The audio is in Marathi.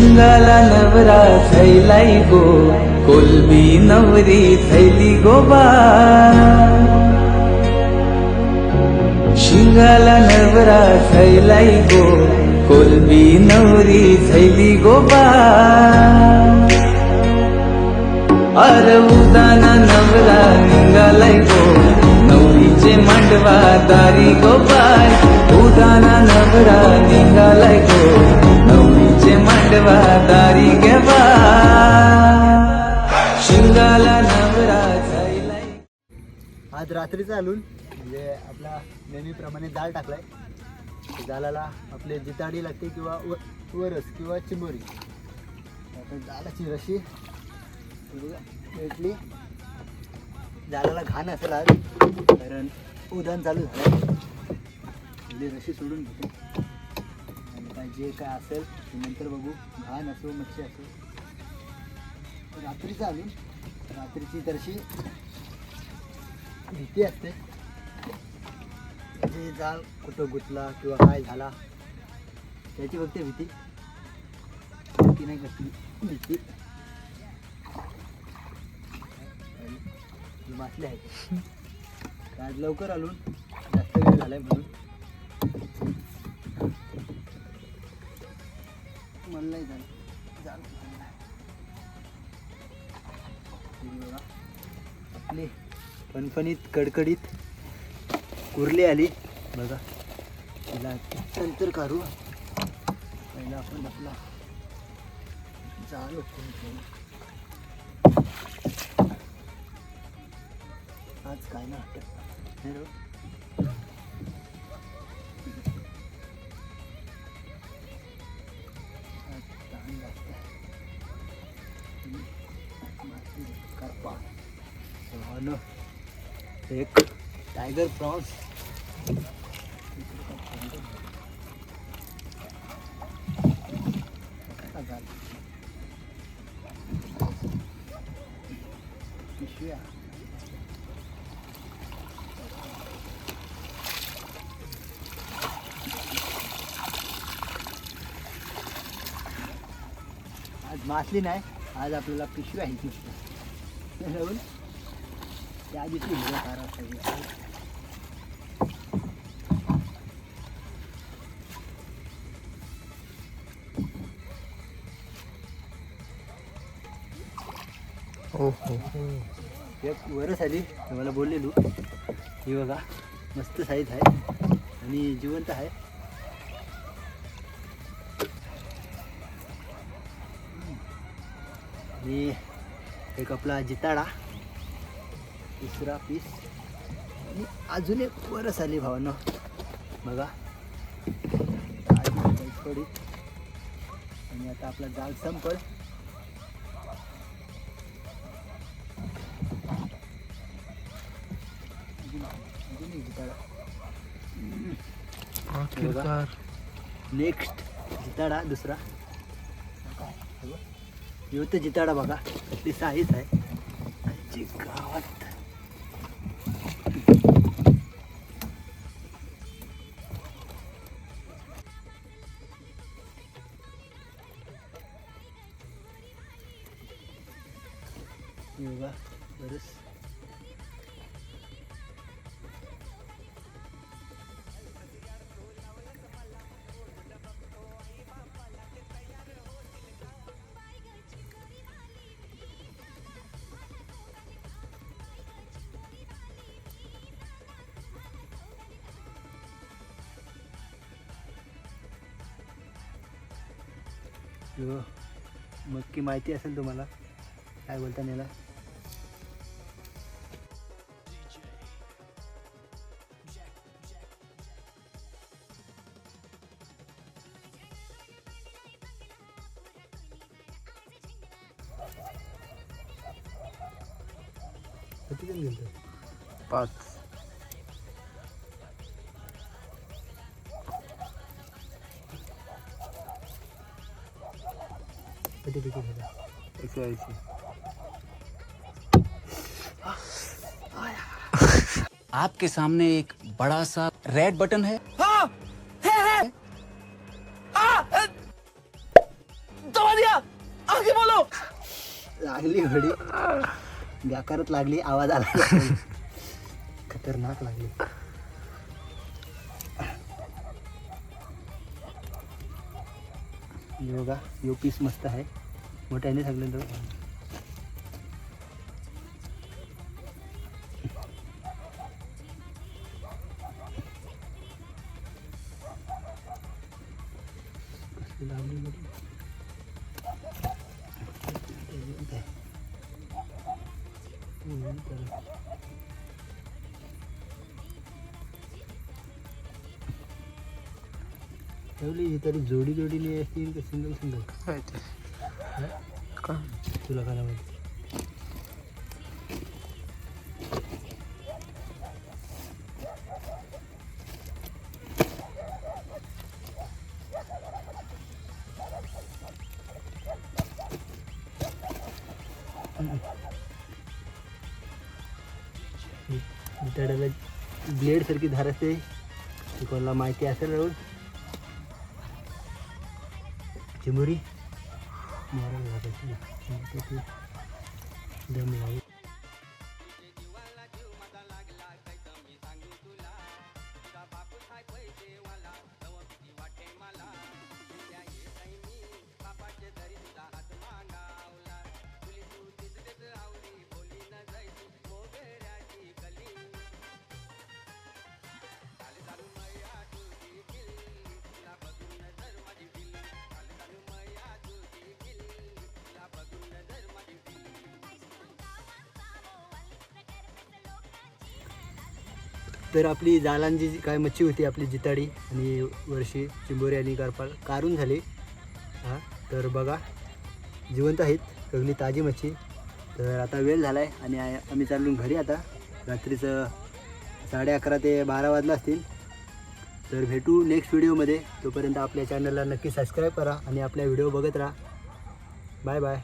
शिंगाला नवरा थैलाई गो कोलबी नवरी थैली गोबा शिंगाला नवरा थैलाई गो कोलबी नवरी थैली गोबा अर उदाना नवरा निघालाय गो नवरीचे मांडवा दारी गोपाय उदाना नवरा निघालाय गो नवरीचे दारी घेवा. शिंगाला नवरा आज रात्री चालून म्हणजे आपला नेहमीप्रमाणे जाळ टाकलाय. दालाला आपले जिताडी लागते किंवा वरस किंवा चिंबोरी आता दालाची रशी भेटली. दालाला घाण असेल आज कारण उदान चालू झालं म्हणजे रशी सोडून घेते. काय जे काय असेल ते नंतर बघू. घाण असो मच्छी असो. रात्रीचं आली रात्रीची तरशी भीती असते. म्हणजे जाळ कुठं गुतला किंवा काय झाला त्याची फक्त भीती. भीती नाही कसली. भीती. आणि वाचले आहेत. आज लवकर आलो. जास्त वेळ झालाय म्हणून. नाही झालं झालं. बघा. आपली फणफणीत कडकडीत कुर्ली आली. बघा. तिला नंतर काढू. पहिला आपण आपला जाल आज काय ना हो एक. टायगर प्रॉन्स पिशव्या. आज मासली नाही आज आपल्याला पिशव्या आहे बरोबर त्या दिवशी हिरव्या एक वरस आली तुम्हाला बोललेलो. ही बघा मस्त साईज आहे आणि जिवंत आहे. आणि एक आपला जिताडा. तिसरा पीस आणि अजून एक वरस आली भावानं. बघा. थोडी. आणि आता आपला जाळ संपल. नेक्स्ट जिताडा दुसरा. यो तर जिताडा बघा. ती साईज आहे. गावात बरंच मग की माहिती असेल तुम्हाला? काय बोलता याला किती जण गेलतो पाच किती किती गेला एकशे ऐंशी आपके सामने एक बड़ा सा रेड बटन है। दबा लागली घडी। व्याकारत लागली आवाज आला खतरनाक लागली. योगा यो पीस मस्त आहे. मोठ्याने सांगलं तर. लावली ठेवली ही तरी जोडी जोडीने असतील का सिंगल सिंगल काय ते. काय तुला काय माहिती त्याला ब्लेड सारखी धार असते. ती कोणाला माहिती असेल राहुल चिमुरी. मारायला लागायची दम लावू. तर आपली जालांची जी काय मच्छी होती आपली जिताडी आणि वर्षी चिंबोरी आणि गारपाल कारून झाली. हां तर बघा जिवंत आहेत सगळी ताजी मच्छी. तर आता वेळ झाला आहे आणि आम्ही चाललो घरी आता. रात्रीचं साडे अकरा ते बारा वाजला असतील. तर भेटू नेक्स्ट व्हिडिओमध्ये तोपर्यंत आपल्या चॅनलला नक्की सबस्क्राईब करा आणि आपल्या व्हिडिओ बघत राहा. Bye bye